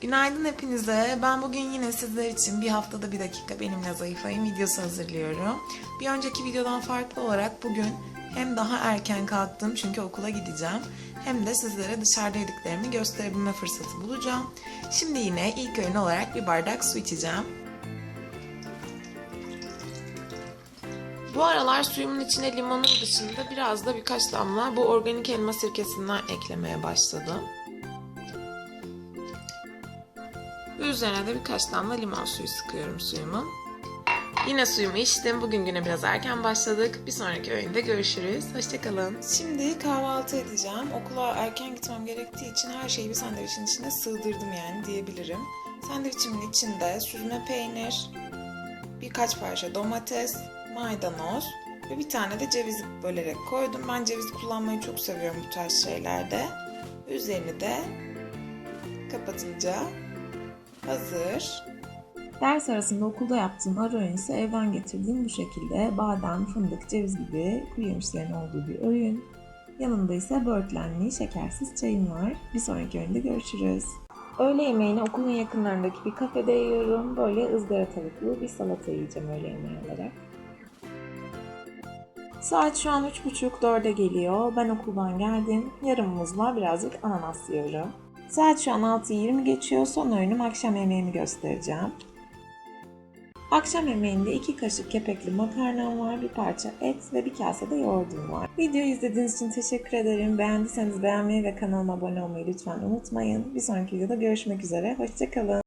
Günaydın hepinize. Ben bugün yine sizler için bir haftada bir dakika benimle zayıflayın videosu hazırlıyorum. Bir önceki videodan farklı olarak bugün hem daha erken kalktım çünkü okula gideceğim hem de sizlere dışarıda yediklerimi gösterebilme fırsatı bulacağım. Şimdi yine ilk öğün olarak bir bardak su içeceğim. Bu aralar suyumun içine limonun dışında biraz da birkaç damla bu organik elma sirkesinden eklemeye başladım. Üzerine de birkaç damla limon suyu sıkıyorum suyumun. Yine suyumu içtim. Bugün güne biraz erken başladık. Bir sonraki öğünde görüşürüz. Hoşçakalın. Şimdi kahvaltı edeceğim. Okula erken gitmem gerektiği için her şeyi bir sandviçin içine sığdırdım yani diyebilirim. Sandviçimin içinde süzme peynir, birkaç parça domates, maydanoz ve bir tane de ceviz bölerek koydum. Ben ceviz kullanmayı çok seviyorum bu tarz şeylerde. Üzerini de kapatınca hazır. Ders arasında okulda yaptığım ara öğün ise evden getirdiğim bu şekilde badem, fındık, ceviz gibi kuru yemişlerin olduğu bir öğün. Yanında ise böğürtlenli şekersiz çayım var. Bir sonraki öğünde görüşürüz. Öğle yemeğini okulun yakınlarındaki bir kafede yiyorum. Böyle ızgara tavuklu bir salata yiyeceğim öğle yemeği olarak. Saat şu an 3.30-4'e geliyor. Ben okuldan geldim. Yarım muzla birazcık ananas yiyorum. Saat şu an 6.20 geçiyor. Son öğünüm akşam yemeğimi göstereceğim. Akşam yemeğinde 2 kaşık kepekli makarnam var, bir parça et ve bir kase de yoğurdum var. Videoyu izlediğiniz için teşekkür ederim. Beğendiyseniz beğenmeyi ve kanalıma abone olmayı lütfen unutmayın. Bir sonraki videoda görüşmek üzere. Hoşçakalın.